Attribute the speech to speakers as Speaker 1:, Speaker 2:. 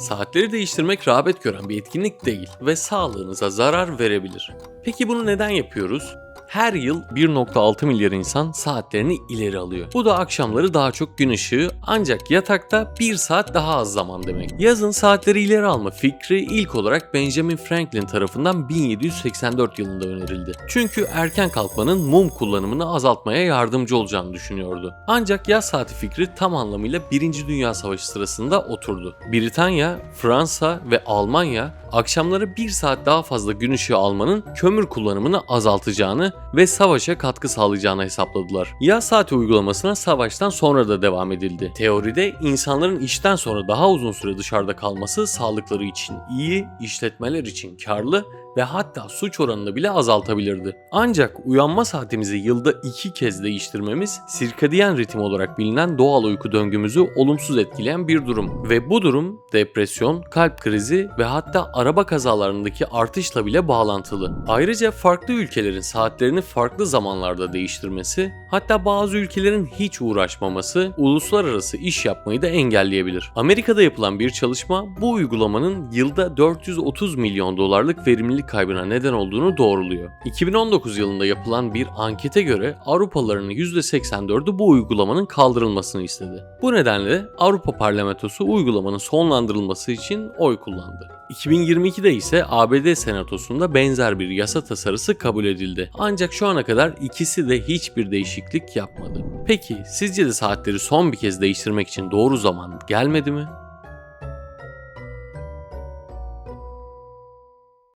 Speaker 1: Saatleri değiştirmek rağbet gören bir etkinlik değil ve sağlığınıza zarar verebilir. Peki bunu neden yapıyoruz? Her yıl 1.6 milyar insan saatlerini ileri alıyor. Bu da akşamları daha çok gün ışığı ancak yatakta 1 saat daha az zaman demek. Yazın saatleri ileri alma fikri ilk olarak Benjamin Franklin tarafından 1784 yılında önerildi. Çünkü erken kalkmanın mum kullanımını azaltmaya yardımcı olacağını düşünüyordu. Ancak yaz saati fikri tam anlamıyla 1. Dünya Savaşı sırasında oturdu. Britanya, Fransa ve Almanya akşamları 1 saat daha fazla gün ışığı almanın kömür kullanımını azaltacağını ve savaşa katkı sağlayacağını hesapladılar. Yaz saati uygulamasına savaştan sonra da devam edildi. Teoride insanların işten sonra daha uzun süre dışarıda kalması sağlıkları için iyi, işletmeler için karlı ve hatta suç oranını bile azaltabilirdi. Ancak uyanma saatimizi yılda iki kez değiştirmemiz sirkadiyen ritim olarak bilinen doğal uyku döngümüzü olumsuz etkileyen bir durum ve bu durum depresyon, kalp krizi ve hatta araba kazalarındaki artışla bile bağlantılı. Ayrıca farklı ülkelerin saatlerini farklı zamanlarda değiştirmesi, hatta bazı ülkelerin hiç uğraşmaması uluslararası iş yapmayı da engelleyebilir. Amerika'da yapılan bir çalışma bu uygulamanın yılda 430 milyon dolarlık verimlilik kaybına neden olduğunu doğruluyor. 2019 yılında yapılan bir ankete göre Avrupalıların %84'ü bu uygulamanın kaldırılmasını istedi. Bu nedenle Avrupa Parlamentosu uygulamanın sonlandırılması için oy kullandı. 2022'de ise ABD Senatosu'nda benzer bir yasa tasarısı kabul edildi. Ancak şu ana kadar ikisi de hiçbir değişiklik yapmadı. Peki sizce de saatleri son bir kez değiştirmek için doğru zaman gelmedi mi?